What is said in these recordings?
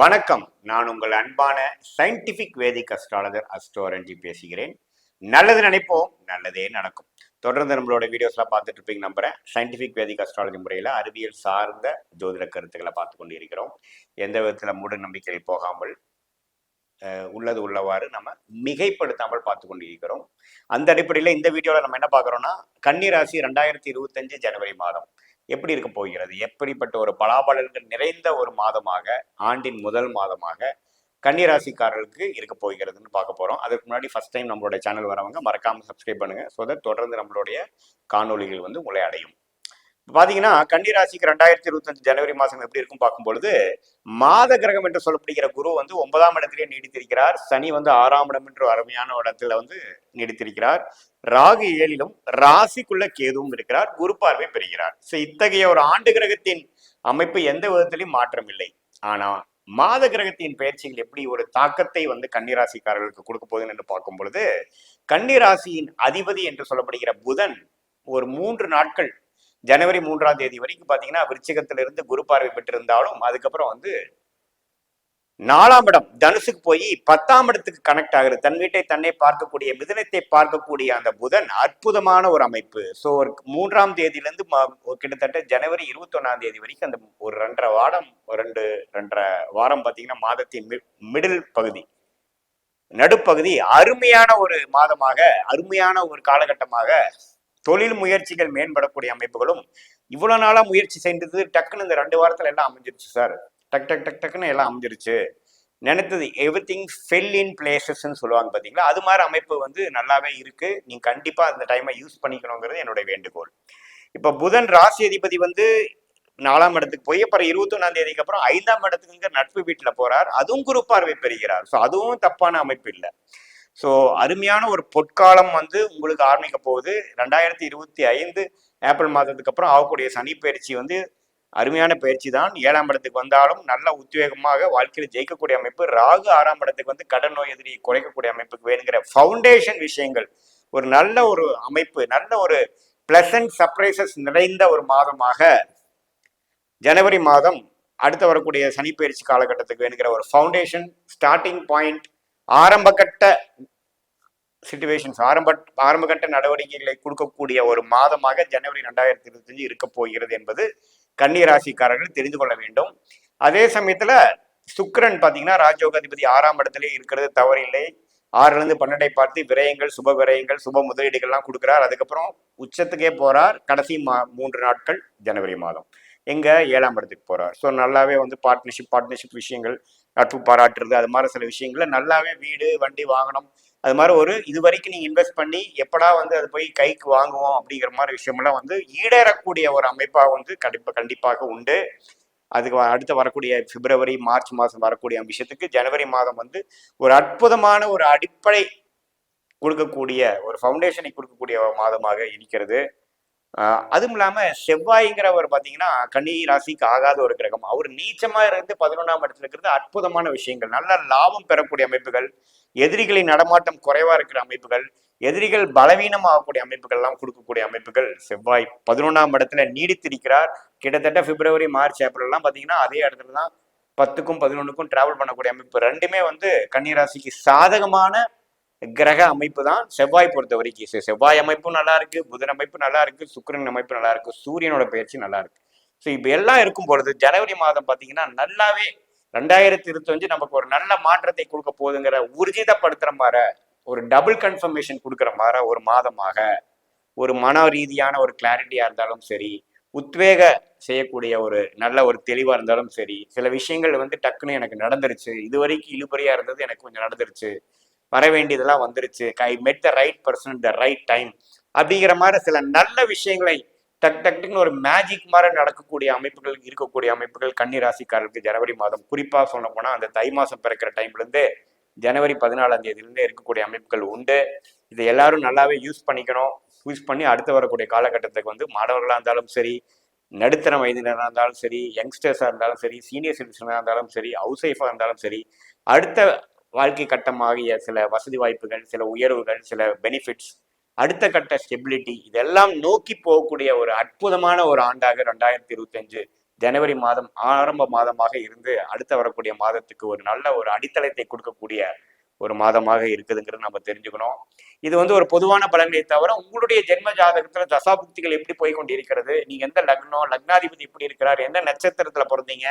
வணக்கம். நான் உங்கள் அன்பான சயின்டிபிக் வேதிக் அஸ்ட்ராலஜர் அஸ்ட்ரோரஞ்சி பேசுகிறேன். நல்லது நினைப்போம் நல்லதே நடக்கும். தொடர்ந்து நம்மளோட வீடியோஸ்லாம் பார்த்துட்டு இருப்பீங்க நம்புறேன். சயின்டிபிக் வேதிக் அஸ்ட்ராலஜி முறையில் அறிவியல் சார்ந்த ஜோதிட கருத்துக்களை பார்த்து கொண்டு இருக்கிறோம் எந்த விதத்தில் மூட நம்பிக்கையில் போகாமல் உள்ளது உள்ளவாறு நம்ம மிகைப்படுத்தாமல் பார்த்து கொண்டு இருக்கிறோம் அந்த அடிப்படையில் இந்த வீடியோவில் நம்ம என்ன பார்க்குறோம்னா கன்னிராசி ரெண்டாயிரத்தி இருபத்தஞ்சு ஜனவரி மாதம். எப்படி இருக்க போகிறது? எப்படிப்பட்ட ஒரு பலாபலன்கள் நிறைந்த ஒரு மாதமாக ஆண்டின் முதல் மாதமாக கன்னிராசிக்காரர்களுக்கு இருக்க போகிறதுன்னு பார்க்க போறோம். அதுக்கு முன்னாடி ஃபஸ்ட் டைம் நம்மளுடைய சேனல் வரவங்க மறக்காம சப்ஸ்கிரைப் பண்ணுங்க. ஸோ தட் தொடர்ந்து நம்மளுடைய காணொளிகள் வந்து உங்களை அடையும். பார்த்தீங்கன்னா கன்னிராசிக்கு ரெண்டாயிரத்தி இருபத்தஞ்சு ஜனவரி மாதம் எப்படி இருக்கும் பார்க்கும்பொழுது மாத கிரகம் என்று சொல்லப்படுகிற குரு வந்து ஒன்பதாம் இடத்திலே நீடித்திருக்கிறார். சனி வந்து ஆறாம் இடம் என்று அருமையான இடத்துல வந்து நீடித்திருக்கிறார். ராகு ஏழிலும் ராசிக்குள்ள கேதுவும் இருக்கிறார் குரு பார்வை பெறுகிறார். ஸோ இத்தகைய ஒரு ஆண்டு கிரகத்தின் அமைப்பு எந்த விதத்திலையும் மாற்றம் இல்லை. ஆனா மாத கிரகத்தின் பயிற்சிகள் எப்படி ஒரு தாக்கத்தை வந்து கன்னிராசிக்காரர்களுக்கு கொடுக்க போகுதுன்னு என்று பார்க்கும் பொழுது கன்னிராசியின் அதிபதி என்று சொல்லப்படுகிற புதன் ஒரு மூன்று நாட்கள் ஜனவரி மூன்றாம் தேதி வரைக்கும் பாத்தீங்கன்னா விருச்சிகத்திலிருந்து குரு பார்வை பெற்றிருந்தாலும் அதுக்கப்புறம் வந்து நாலாம் இடம் தனுசுக்கு போய் பத்தாம் இடத்துக்கு கனெக்ட் ஆகுது. தன் வீட்டை தன்னை பார்க்கக்கூடிய மிதுனத்தை பார்க்கக்கூடிய அந்த புதன் அற்புதமான ஒரு அமைப்பு. ஸோ ஒரு மூன்றாம் தேதியிலேருந்து கிட்டத்தட்ட ஜனவரி இருபத்தி ஒன்றாம் தேதி வரைக்கும் அந்த ஒரு ரெண்டரை வாரம் ரெண்டு ரெண்டரை வாரம் பார்த்தீங்கன்னா மாதத்தின் மிடில் பகுதி. நடுப்பகுதி அருமையான ஒரு மாதமாக அருமையான ஒரு காலகட்டமாக தொழில் முயற்சிகள் மேம்படக்கூடிய அமைப்புகளும் இவ்வளவு நாளா முயற்சி செய்தது டக்குன்னு இந்த ரெண்டு வாரத்துல எல்லாம் அமைஞ்சிருச்சு சார். டக் டக் டக் டக்குன்னு எல்லாம் அமைஞ்சிருச்சு. நினைத்தது எவ்ரி திங் ஃபெல் இன் பிளேசஸ்ன்னு சொல்லுவாங்க பார்த்தீங்களா அது மாதிரி அமைப்பு வந்து நல்லாவே இருக்கு. நீங்கள் கண்டிப்பாக அந்த டைமை யூஸ் பண்ணிக்கணுங்கிறது என்னுடைய வேண்டுகோள். இப்போ புதன் ராசி அதிபதி வந்து நாலாம் இடத்துக்கு போய் அப்புறம் இருபத்தொன்னாம் தேதிக்கு அப்புறம் ஐந்தாம் இடத்துக்குங்க நட்பு வீட்டில் போறார். அதுவும் குரு பார்வை பெறுகிறார். ஸோ அதுவும் தப்பான அமைப்பு இல்லை. ஸோ அருமையான ஒரு பொற்காலம் வந்து உங்களுக்கு ஆரம்பிக்க போகுது. ரெண்டாயிரத்தி இருபத்தி ஐந்து ஏப்ரல் மாதத்துக்கு அப்புறம் ஆகக்கூடிய சனி பயிற்சி வந்து அருமையான பயிற்சி தான் ஏழாம் இடத்துக்கு வந்தாலும் நல்ல உத்வேகமாக வாழ்க்கையில் ஜெயிக்கக்கூடிய அமைப்பு. ராகு ஆறாம் இடத்துக்கு வந்து கடன் நோய் எதிரி குறைக்கக்கூடிய அமைப்புக்கு வேணுங்கிற ஃபவுண்டேஷன் விஷயங்கள். ஒரு நல்ல ஒரு அமைப்பு நல்ல ஒரு பிளசன்ட் சர்ப்ரைசஸ் நிறைந்த ஒரு மாதமாக ஜனவரி மாதம் அடுத்து வரக்கூடிய சனி பயிற்சி காலகட்டத்துக்கு வேணுங்கிற ஒரு ஃபவுண்டேஷன் ஸ்டார்டிங் பாயிண்ட் ஆரம்பகட்ட சுச்சுவேஷன்ஸ் ஆரம்ப ஆரம்பகட்ட நடவடிக்கைகளை கொடுக்கக்கூடிய ஒரு மாதமாக ஜனவரி ரெண்டாயிரத்தி இருபத்தஞ்சு இருக்க போகிறது என்பது கன்னி ராசிக்காரர்கள் தெரிந்து கொள்ள வேண்டும். அதே சமயத்துல சுக்கரன் பாத்தீங்கன்னா ராஜயோகாதிபதி ஆறாம் இடத்திலே இருக்கிறது தவறில்லை. ஆறுல இருந்து பன்னெண்டை பார்த்து விரயங்கள் சுப விரயங்கள் சுப முதலீடுகள்லாம் கொடுக்கிறார். அதுக்கப்புறம் உச்சத்துக்கே போறார். கடைசி மா மூன்று நாட்கள் ஜனவரி மாதம். எங்க? ஏழாம் இடத்துக்கு போறார். ஸோ நல்லாவே வந்து பார்ட்னர்ஷிப் பார்ட்னர்ஷிப் விஷயங்கள் நட்பு பாராட்டுறது அது மாதிரி சில விஷயங்கள்ல நல்லாவே வீடு வண்டி வாகனம் அது மாதிரி ஒரு இது வரைக்கும் நீங்க இன்வெஸ்ட் பண்ணி எப்படா வந்து அது போய் கைக்கு வாங்குவோம் அப்படிங்கிற மாதிரி விஷயமெல்லாம் வந்து ஈடேறக்கூடிய ஒரு அமைப்பாக வந்து கண்டிப்பாக கண்டிப்பாக உண்டு. அதுக்கு வ- அடுத்து வரக்கூடிய பிப்ரவரி மார்ச் மாதம் வரக்கூடிய விஷயத்துக்கு ஜனவரி மாதம் வந்து ஒரு அற்புதமான ஒரு அடிப்படை கொடுக்கக்கூடிய ஒரு ஃபவுண்டேஷனை கொடுக்கக்கூடிய ஒரு மாதமாக இருக்கிறது. அதுவும் இல்லாம செவ்வாய்ங்கிறவர் பாத்தீங்கன்னா கன்னி ராசிக்கு ஆகாத ஒரு கிரகம். அவர் நீச்சமா இருந்து பதினொன்றாம் இடத்துல இருக்கிறது அற்புதமான விஷயங்கள். நல்ல லாபம் பெறக்கூடிய அமைப்புகள் எதிரிகளின் நடமாட்டம் குறைவா இருக்கிற அமைப்புகள் எதிரிகள் பலவீனம் ஆகக்கூடிய அமைப்புகள் எல்லாம் கொடுக்கக்கூடிய அமைப்புகள். செவ்வாய் பதினொன்றாம் இடத்துல நீடித்திருக்கிறார். கிட்டத்தட்ட பிப்ரவரி மார்ச் ஏப்ரல் எல்லாம் பாத்தீங்கன்னா அதே இடத்துல தான் பத்துக்கும் பதினொன்றுக்கும் டிராவல் பண்ணக்கூடிய அமைப்பு. ரெண்டுமே வந்து கன்னிராசிக்கு சாதகமான கிரக அமைப்பு தான் செவ்வாய் பொறுத்த வரைக்கும். செவ்வாய் அமைப்பும் நல்லா இருக்கு புதன் அமைப்பு நல்லா இருக்கு சுக்கரன் அமைப்பு நல்லா இருக்கு சூரியனோட பயிற்சி நல்லா இருக்கு. ஸோ இப்போ எல்லாம் இருக்கும் பொழுது ஜனவரி மாதம் பார்த்தீங்கன்னா நல்லாவே ரெண்டாயிரத்தி இருபத்தஞ்சு நமக்கு ஒரு நல்ல மாற்றத்தை கொடுக்க போகுதுங்கிற ஊர்ஜிதப்படுத்துற மாதிரி ஒரு டபுள் கன்ஃபர்மேஷன் கொடுக்குற மாதிரி ஒரு மாதமாக ஒரு மன ரீதியான ஒரு கிளாரிட்டியாக இருந்தாலும் சரி உத்வேக செய்யக்கூடிய ஒரு நல்ல ஒரு தெளிவாக இருந்தாலும் சரி சில விஷயங்கள் வந்து டக்குன்னு எனக்கு நடந்துருச்சு இது வரைக்கும் இழுபறியாக இருந்தது எனக்கு கொஞ்சம் நடந்துருச்சு வர வேண்டியதெல்லாம் வந்துருச்சு I met the right person the right time அப்படிங்கிற மாதிரி சில நல்ல விஷயங்களை டக் டக்குன்னு ஒரு மேஜிக் மாதிரி நடக்கக்கூடிய அமைப்புகள் இருக்கக்கூடிய அமைப்புகள் கன்னி ராசிக்காரர்களுக்கு ஜனவரி மாதம். குறிப்பாக சொல்ல போனால் அந்த தை மாதம் பிறக்கிற டைம்லேருந்து ஜனவரி பதினாலாம் தேதியிலேருந்து இருக்கக்கூடிய அமைப்புகள் உண்டு. இதை எல்லாரும் நல்லாவே யூஸ் பண்ணிக்கணும். யூஸ் பண்ணி அடுத்து வரக்கூடிய காலகட்டத்துக்கு வந்து மாணவர்களாக இருந்தாலும் சரி நடுத்தர வயதினராக இருந்தாலும் சரி யங்ஸ்டர்ஸாக இருந்தாலும் சரி சீனியர் சிட்டிசனாக இருந்தாலும் சரி ஹவுஸ் ஒய்ஃபாக இருந்தாலும் சரி அடுத்த வாழ்க்கை கட்டமாகிய சில வசதி வாய்ப்புகள் சில உயர்வுகள் சில பெனிஃபிட்ஸ் அடுத்த கட்ட ஸ்டெபிலிட்டி இதெல்லாம் நோக்கி போகக்கூடிய ஒரு அற்புதமான ஒரு ஆண்டாக ரெண்டாயிரத்தி இருபத்தஞ்சு ஜனவரி மாதம் ஆரம்ப மாதமாக இருந்து அடுத்த வரக்கூடிய மாதத்துக்கு ஒரு நல்ல ஒரு அடித்தளத்தை கொடுக்கக்கூடிய ஒரு மாதமாக இருக்குதுங்கிறது நம்ம தெரிஞ்சுக்கணும். இது வந்து ஒரு பொதுவான பலன்களை தவிர உங்களுடைய ஜென்ம ஜாதகத்துல தசாபுக்திகள் எப்படி போய் கொண்டிருக்கிறது? நீங்க எந்த லக்னம் லக்னாதிபதி எப்படி இருக்கிறார்? எந்த நட்சத்திரத்துல பிறந்தீங்க?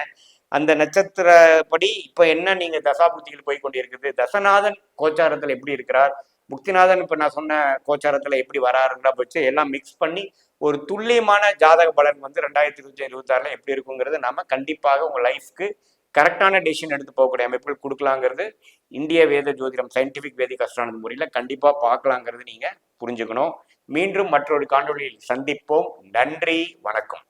அந்த நட்சத்திரப்படி இப்ப என்ன நீங்க தசாபுக்திகள் போய் கொண்டிருக்குது? தசநாதன் கோச்சாரத்துல எப்படி இருக்கிறார்? முக்திநாதன் இப்ப நான் சொன்ன கோச்சாரத்துல எப்படி வராருங்கிற பட்ச எல்லாம் மிக்ஸ் பண்ணி ஒரு துல்லியமான ஜாதக பலன் வந்து ரெண்டாயிரத்தி இருபத்தி இருபத்தாறுல எப்படி இருக்குங்கிறது நாம கண்டிப்பாக உங்க லைஃப்க்கு கரெக்டான டெசிஷன் எடுத்து போகக்கூடிய அமைப்புகள் கொடுக்கலாங்கிறது இந்திய வேத ஜோதிடம் சயின்டிபிக் வேதிக் அஸ்ட்ரானது முறையில் கண்டிப்பாக பார்க்கலாங்கிறது நீங்கள் புரிஞ்சுக்கணும். மீண்டும் மற்றொரு காணொலியில் சந்திப்போம். நன்றி வணக்கம்.